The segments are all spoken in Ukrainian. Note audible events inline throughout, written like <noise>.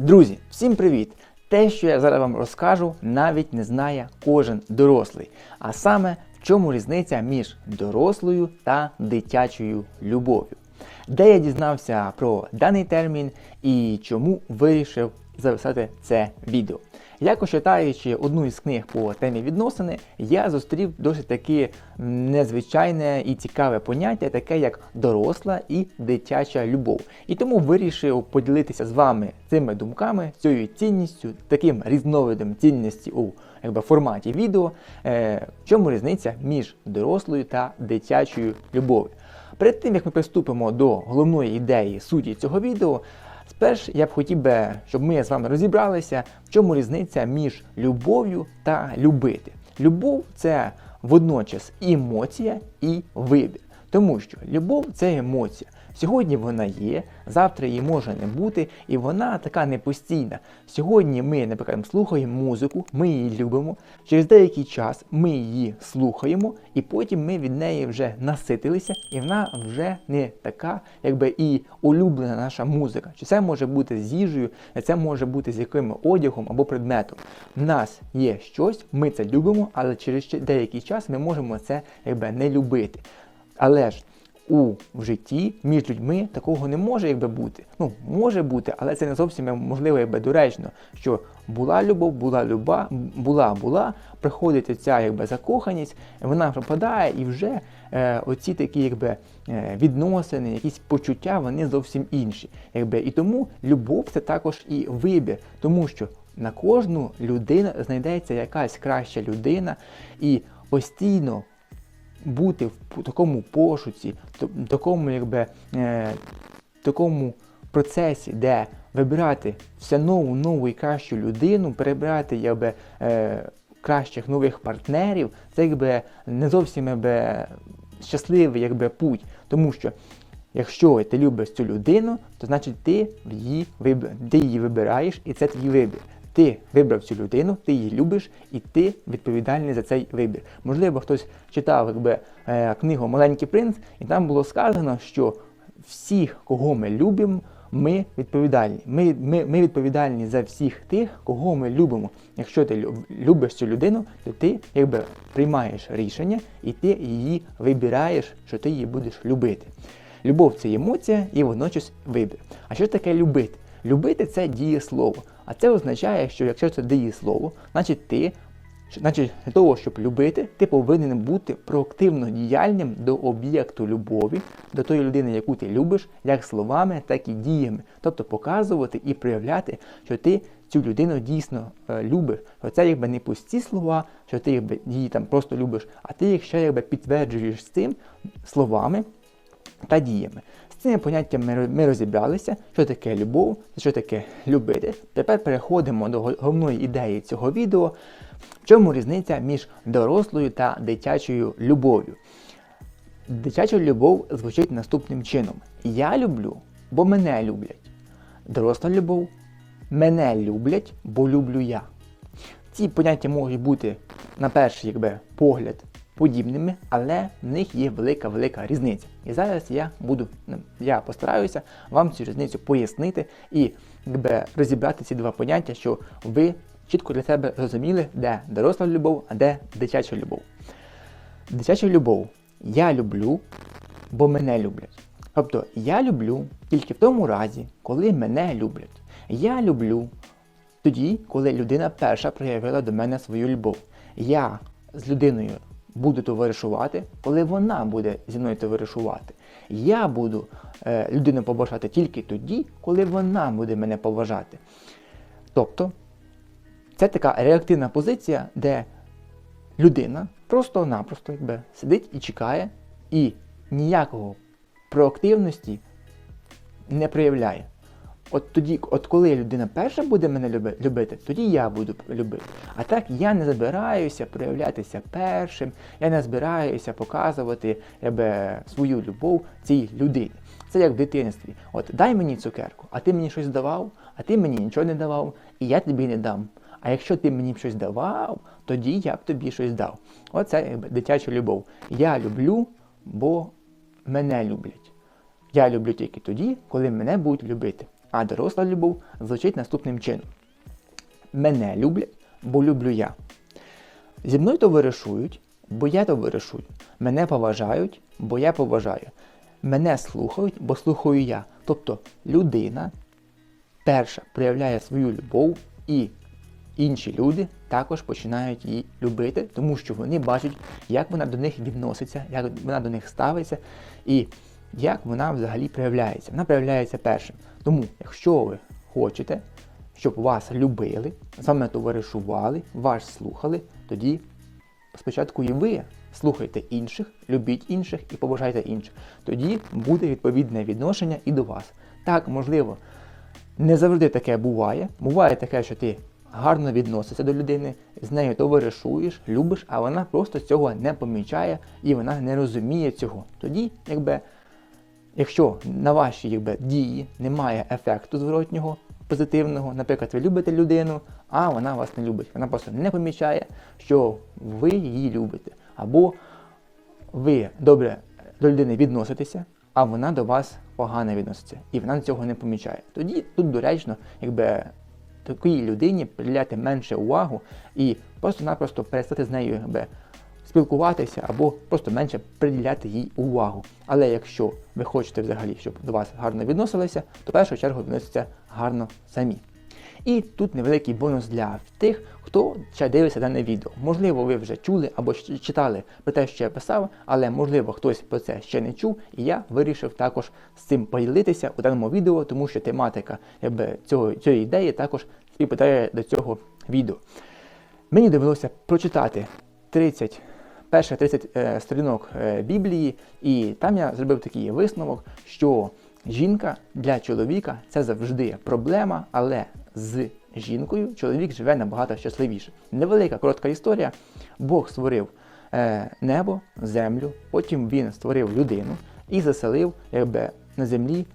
Друзі, всім привіт! Те, що я зараз вам розкажу, навіть не знає кожен дорослий. А саме в чому різниця між дорослою та дитячою любов'ю. Де я дізнався про даний термін і чому вирішив записати це відео. Якось читаючи одну із книг по темі відносини, я зустрів досить таки незвичайне і цікаве поняття, таке як доросла і дитяча любов. І тому вирішив поділитися з вами цими думками, цією цінністю, таким різновидом цінності у якби, форматі відео, е, в чому різниця між дорослою та дитячою любов'ю. Перед тим як ми приступимо до головної ідеї суті цього відео, спершу я б хотів би, щоб ми з вами розібралися, в чому різниця між любов'ю та любити. Любов це водночас емоція і вибір. Тому що любов це емоція. Сьогодні вона є, завтра її може не бути, і вона така непостійна. Сьогодні ми, наприклад, слухаємо музику, ми її любимо. Через деякий час ми її слухаємо, і потім ми від неї вже наситилися, і вона вже не така, якби і улюблена наша музика. Чи це може бути з їжею, це може бути з яким одягом або предметом. В нас є щось, ми це любимо, але через деякий час ми можемо це якби не любити. Але ж у житті між людьми такого не може якби бути. Ну, може бути, але це не зовсім можливо якби доречно, що була любов, була люба, була, була, приходить ця якби закоханість, вона пропадає і вже е, оці такі якби е, відносини, якісь почуття, вони зовсім інші. Якби. І тому любов це також і вибір, тому що на кожну людину знайдеться якась краща людина і постійно бути в такому пошуці, такому якби, е, такому процесі, де вибирати все нову, нову і кращу людину, перебирати якби, е, кращих нових партнерів, це якби не зовсім якби, щасливий якби, путь. Тому що якщо ти любиш цю людину, то значить ти її, ти її вибираєш і це твій вибір. Ти вибрав цю людину, ти її любиш, і ти відповідальний за цей вибір. Можливо, хтось читав якби, е, книгу Маленький принц, і там було сказано, що всіх, кого ми любимо, ми відповідальні. Ми ми, ми відповідальні за всіх тих, кого ми любимо. Якщо ти любиш цю людину, то ти якби приймаєш рішення і ти її вибираєш, що ти її будеш любити. Любов це емоція і водночас вибір. А що таке любити? Любити це дієслово. А це означає, що якщо це дієслово, значить ти, значить для того, щоб любити, ти повинен бути проактивно діяльним до об'єкту любові, до тої людини, яку ти любиш, як словами, так і діями. Тобто показувати і проявляти, що ти цю людину дійсно е, любиш. Що це якби не пусті слова, що ти якби її там просто любиш, а ти їх ще якби підтверджуєш з цим словами та діями цими поняттями ми розібралися, що таке любов, що таке любити. Тепер переходимо до головної ідеї цього відео, в чому різниця між дорослою та дитячою любов'ю. Дитяча любов звучить наступним чином: Я люблю, бо мене люблять. Доросла любов мене люблять, бо люблю я. Ці поняття можуть бути, на перший якби, погляд, подібними, але в них є велика-велика різниця. І зараз я буду, я постараюся вам цю різницю пояснити і якби, розібрати ці два поняття, що ви чітко для себе зрозуміли, де доросла любов, а де дитяча любов. Дитяча любов я люблю, бо мене люблять. Тобто я люблю тільки в тому разі, коли мене люблять. Я люблю тоді, коли людина перша проявила до мене свою любов. Я з людиною буду товаришувати, коли вона буде зі мною товаришувати. Я буду е, людину поважати тільки тоді, коли вона буде мене поважати. Тобто це така реактивна позиція, де людина просто-напросто якби, сидить і чекає, і ніякого проактивності не проявляє. От тоді, от коли людина перша буде мене любити, тоді я буду любити. А так я не збираюся проявлятися першим, я не збираюся показувати якби, свою любов цій людині. Це як в дитинстві. От дай мені цукерку, а ти мені щось давав, а ти мені нічого не давав, і я тобі не дам. А якщо ти мені щось давав, тоді я б тобі щось дав. Оце якби дитяча любов. Я люблю, бо мене люблять. Я люблю тільки тоді, коли мене будуть любити. А доросла любов звучить наступним чином: Мене люблять, бо люблю я. Зі мною товаришують, бо я товаришую. Мене поважають, бо я поважаю. Мене слухають, бо слухаю я. Тобто людина перша проявляє свою любов, і інші люди також починають її любити, тому що вони бачать, як вона до них відноситься, як вона до них ставиться, і як вона взагалі проявляється. Вона проявляється першим. Тому, якщо ви хочете, щоб вас любили, з вами товаришували, вас слухали, тоді спочатку і ви слухайте інших, любіть інших і поважайте інших. Тоді буде відповідне відношення і до вас. Так, можливо, не завжди таке буває. Буває таке, що ти гарно відносишся до людини, з нею товаришуєш, любиш, а вона просто цього не помічає і вона не розуміє цього. Тоді, якби, якщо на ваші якби, дії немає ефекту зворотнього, позитивного, наприклад, ви любите людину, а вона вас не любить. Вона просто не помічає, що ви її любите. Або ви добре до людини відноситеся, а вона до вас погано відноситься. І вона цього не помічає. Тоді тут доречно, якби такій людині приділяти менше увагу і просто-напросто перестати з нею якби, спілкуватися або просто менше приділяти їй увагу. Але якщо ви хочете взагалі, щоб до вас гарно відносилися, то в першу чергу відноситься гарно самі. І тут невеликий бонус для тих, хто ще дивиться дане відео. Можливо, ви вже чули або читали про те, що я писав, але можливо хтось про це ще не чув, і я вирішив також з цим поділитися у даному відео, тому що тематика якби, цього, цієї ідеї також співпадає до цього відео. Мені довелося прочитати 30 перших 30 е, сторінок е, Біблії, і там я зробив такий висновок, що жінка для чоловіка це завжди проблема, але з жінкою чоловік живе набагато щасливіше. Невелика коротка історія. Бог створив е, небо, землю, потім він створив людину і заселив якби, на землі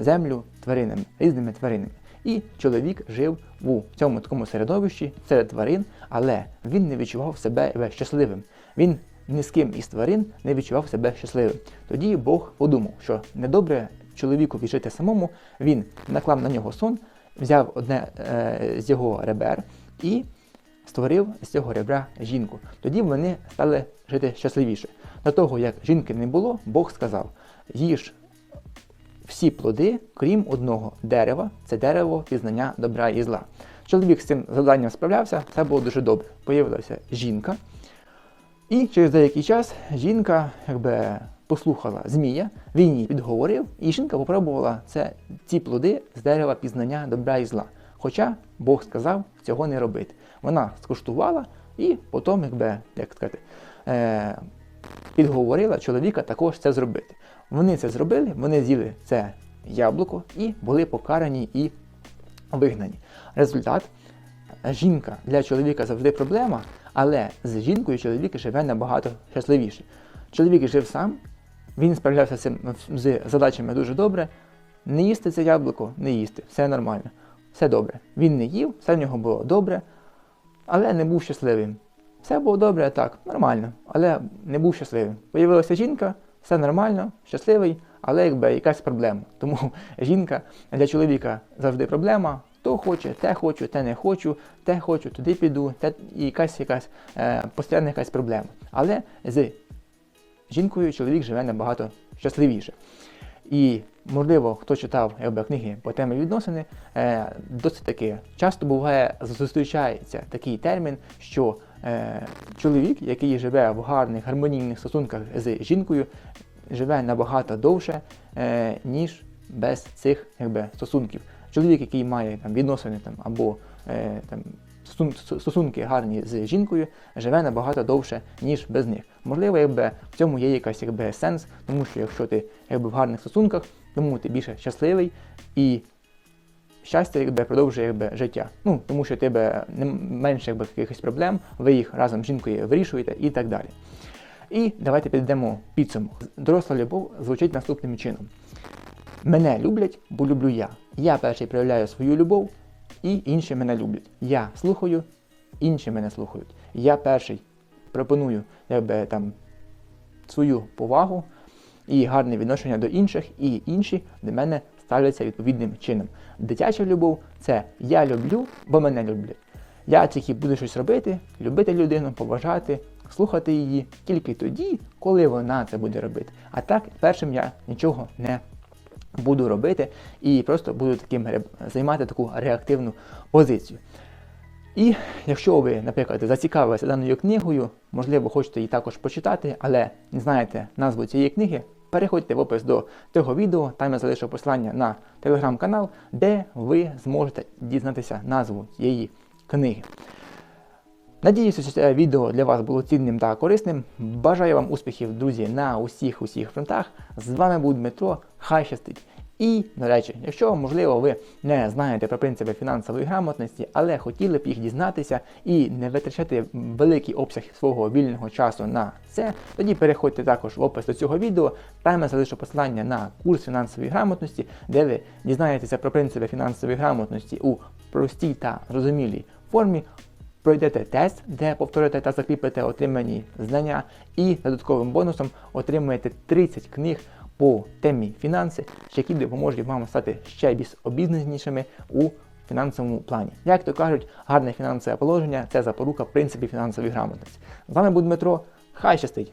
землю тваринами, різними тваринами. І чоловік жив у цьому такому середовищі серед тварин, але він не відчував себе щасливим. Він ні з ким із тварин не відчував себе щасливим. Тоді Бог подумав, що недобре чоловіку жити самому, він наклав на нього сон, взяв одне е, з його ребер і створив з цього ребра жінку. Тоді вони стали жити щасливіше. До того, як жінки не було, Бог сказав: їж всі плоди, крім одного дерева, це дерево пізнання добра і зла. Чоловік з цим завданням справлявся, це було дуже добре. Появилася жінка. І через деякий час жінка якби, послухала Змія, він її підговорив, і жінка попробувала це, ці плоди з дерева пізнання добра і зла. Хоча Бог сказав цього не робити. Вона скуштувала і потім, якби, як сказати, е, підговорила чоловіка також це зробити. Вони це зробили, вони з'їли це яблуко і були покарані і вигнані. Результат жінка для чоловіка завжди проблема, але з жінкою чоловік живе набагато щасливіше. Чоловік жив сам, він справлявся з цим з задачами дуже добре. Не їсти це яблуко, не їсти, все нормально, все добре. Він не їв, все в нього було добре, але не був щасливим. Все було добре, так, нормально, але не був щасливим. Появилася жінка, все нормально, щасливий, але якби якась проблема. Тому <laughs> жінка для чоловіка завжди проблема. То хоче, те хочу, те не хочу, те хочу, туди піду, те якась якась е, постійна якась проблема. Але з жінкою чоловік живе набагато щасливіше. І, можливо, хто читав якби, книги по темі відносини, е, досить таки часто буває, зустрічається такий термін, що е, чоловік, який живе в гарних гармонійних стосунках з жінкою, живе набагато довше, е, ніж без цих якби, стосунків. Чоловік, який має там, відносини там, або е, там, стосунки гарні з жінкою, живе набагато довше, ніж без них. Можливо, якби в цьому є якийсь якби, сенс, тому що якщо ти якби, в гарних стосунках, тому ти більше щасливий і щастя якби, продовжує якби, життя. Ну, Тому що тебе не менше якби, якихось проблем, ви їх разом з жінкою вирішуєте і так далі. І давайте підемо підсумок. Доросла любов звучить наступним чином. Мене люблять, бо люблю я. Я перший проявляю свою любов, і інші мене люблять. Я слухаю, інші мене слухають. Я перший пропоную якби, там, свою повагу і гарне відношення до інших, і інші до мене ставляться відповідним чином. Дитяча любов це я люблю, бо мене люблять. Я тільки буду щось робити, любити людину, поважати, слухати її тільки тоді, коли вона це буде робити. А так, першим я нічого не буду робити і просто буду таким займати таку реактивну позицію. І якщо ви, наприклад, зацікавилися даною книгою, можливо, хочете її також почитати, але не знаєте назву цієї книги, переходьте в опис до цього відео, там я залишу посилання на телеграм-канал, де ви зможете дізнатися назву цієї книги. Надіюся, що це відео для вас було цінним та корисним. Бажаю вам успіхів, друзі, на усіх усіх фронтах. З вами був Дмитро. Хай щастить! І, до речі, якщо можливо ви не знаєте про принципи фінансової грамотності, але хотіли б їх дізнатися і не витрачати великий обсяг свого вільного часу на це, тоді переходьте також в опис до цього відео. Там я залишу посилання на курс фінансової грамотності, де ви дізнаєтеся про принципи фінансової грамотності у простій та зрозумілій формі. Пройдете тест, де повторите та закріпите отримані знання, і додатковим бонусом отримаєте 30 книг по темі фінанси, які допоможуть вам стати ще більш обізнанішими у фінансовому плані. Як то кажуть, гарне фінансове положення це запорука принципів фінансової грамотності. З вами був Дмитро. Хай щастить!